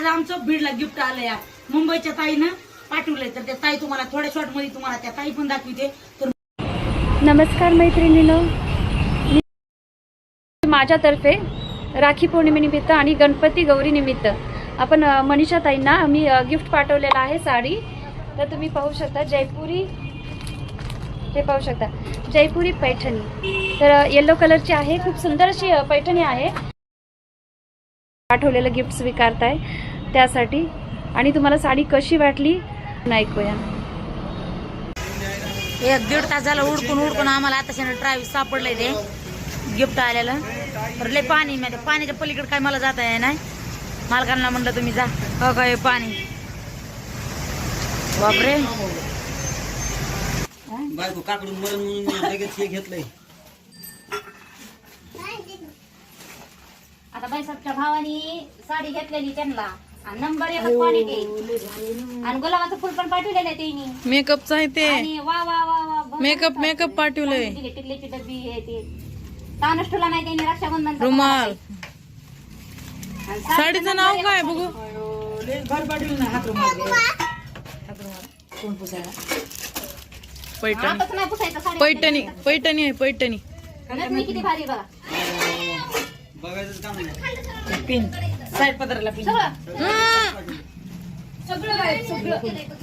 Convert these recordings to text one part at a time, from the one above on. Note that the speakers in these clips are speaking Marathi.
आज आमचं बीडला गिफ्ट आलं या मुंबईच्या ताईनं पाठवलंय. तर त्या ताई तुम्हाला थोड्या शॉर्टमध्ये तुम्हाला त्या ताई पण दाखवते. तर नमस्कार मैत्रिणीनो. माझ्यातर्फे राखी पौर्णिमेनिमित्त आणि गणपती गौरी निमित्त आपण मनीषा ताईंना मी गिफ्ट पाठवलेलं आहे साडी. तर तुम्ही पाहू शकता जयपुरी. हे पाहू शकता. जयपुरी पैठणी. तर येलो कलरची आहे. खूप सुंदर अशी पैठणी आहे. पाठवलेलं गिफ्ट स्वीकारताय त्यासाठी. आणि तुम्हाला साडी कशी वाटली? ऐकूया. एक दीड तास झाला उडकून उडकून आम्हाला आता ट्रॅव्हिस सापडलंय ते. गिफ्ट आलेलं. तर लय पाणी म्हणजे पाण्याच्या पलीकडे काय मला जाता येणार नाही. मालकांना म्हणलं तुम्ही जा. हो काय पाणी. बापरे. बायको काकडून मरण म्हणून घेतलंय. आता बैसाच्या भावानी साडी घेतलेली त्यांना. आणि नंबर एक क्वालिटी आणि गुलाबाचं फुल पण पाठवलेलं आहे त्यांनी. मेकअपचं आहे ते. आणि वा वा वा वा भरपूर मेकअप काय मेकअप पाठवलंय. टिकलीची डब्बी ते. नाही त्यांनी रक्षाबंधन रुमाल. साडीचं नाव काय बघू? पैठणी. पैठणी पैठणी आहे पैठणी. किती भारी बघा. बघायचं काम नाही. पिन. साईड पदराला पिन. सगळं.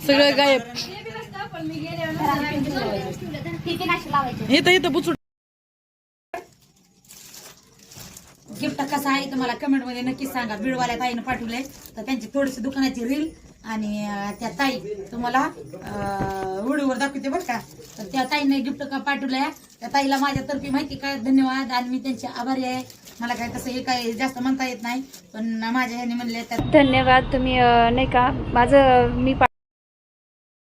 सगळं गायब इथं इथं गिफ्ट कसं आहे तुम्हाला कमेंटमध्ये नक्कीच सांगा. बीडवाल्या ताईनं पाठवलंय. तर त्यांची थोडीशी दुकानाची रील आणि त्या ताई तुम्हाला व्हिडिओवर दाखवते बरं का. तर त्या ताईने गिफ्ट का पाठवलंय. त्या ताईला माझ्यातर्फे माहिती काय धन्यवाद. आणि मी त्यांचे आभारी आहे. मला काय तसं हे काही जास्त म्हणता येत नाही पण माझ्या ह्याने म्हणले तर धन्यवाद तुम्ही नाही का माझं मी